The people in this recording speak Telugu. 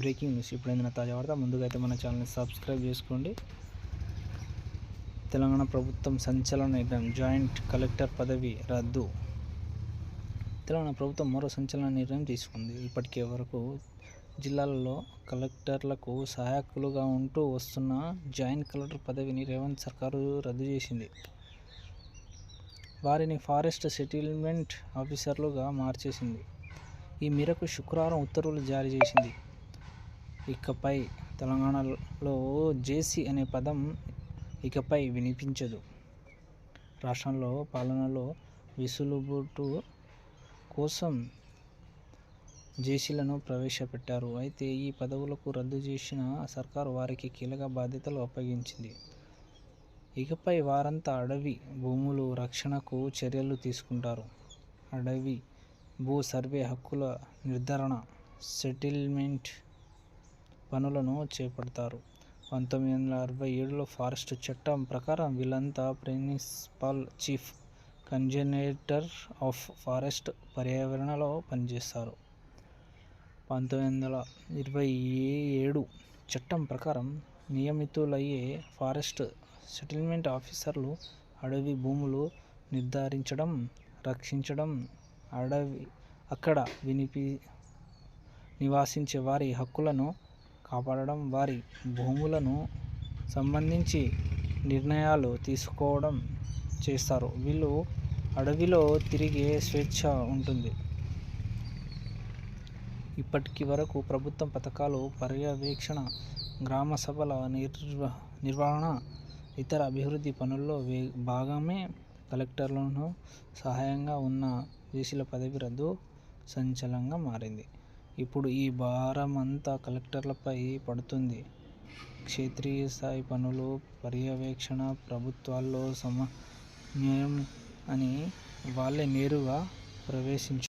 బ్రేకింగ్ న్యూస్ ఇప్పుడు తాజా వార్త ముందుగా అయితే మన ఛానల్ని సబ్స్క్రైబ్ చేసుకోండి. తెలంగాణ ప్రభుత్వం సంచలన నిర్ణయం జాయింట్ కలెక్టర్ పదవి రద్దు. తెలంగాణ ప్రభుత్వం మరో సంచలన నిర్ణయం తీసుకుంది. ఇప్పటికే వరకు జిల్లాలలో కలెక్టర్లకు సహాయకులుగా ఉంటూ వస్తున్న జాయింట్ కలెక్టర్ పదవిని రేవంత్ సర్కారు రద్దు చేసింది. వారిని ఫారెస్ట్ సెటిల్మెంట్ ఆఫీసర్లుగా మార్చేసింది. ఈ మేరకు శుక్రవారం ఉత్తర్వులు జారీ చేసింది. ఇకపై తెలంగాణలో జేసీ అనే పదం ఇకపై వినిపించదు. రాష్ట్రంలో పాలనలో వెసులుబాటు కోసం జేసీలను ప్రవేశపెట్టారు. అయితే ఈ పదవులకు రద్దు చేసిన సర్కారు వారికి కీలక బాధ్యతలు అప్పగించింది. ఇకపై వారంతా అడవి భూములు రక్షణకు చర్యలు తీసుకుంటారు. అడవి భూ సర్వే హక్కుల నిర్ధారణ సెటిల్మెంట్ పనులను చేపడతారు. పంతొమ్మిది వందల అరవై ఏడులో ఫారెస్ట్ చట్టం ప్రకారం వీళ్ళంతా principal chief conservator of forest పర్యావరణలో పనిచేస్తారు. పంతొమ్మిది వందల ఇరవై ఏడు చట్టం ప్రకారం నియమితులయ్యే ఫారెస్ట్ సెటిల్మెంట్ ఆఫీసర్లు అడవి భూములు నిర్ధారించడం రక్షించడం అడవి అక్కడ వినిపి నివాసించే వారి హక్కులను కాపాడడం వారి భూములను సంబంధించి నిర్ణయాలు తీసుకోవడం చేస్తారు. వీళ్ళు అడవిలో తిరిగే స్వేచ్ఛ ఉంటుంది. ఇప్పటికి వరకు ప్రభుత్వం పథకాలు పర్యవేక్షణ గ్రామ సభల నిర్వ నిర్వహణ ఇతర అభివృద్ధి పనుల్లో వే భాగమే కలెక్టర్లను సహాయంగా ఉన్న జేసీల పదవి రద్దు సంచలనంగా మారింది. ఇప్పుడు ఈ భారమంతా కలెక్టర్లపై పడుతుంది. క్షేత్రీయ స్థాయి పనులు పర్యవేక్షణ ప్రభుత్వాల్లో సమన్వయం అని వాళ్ళే నేరుగా ప్రవేశించు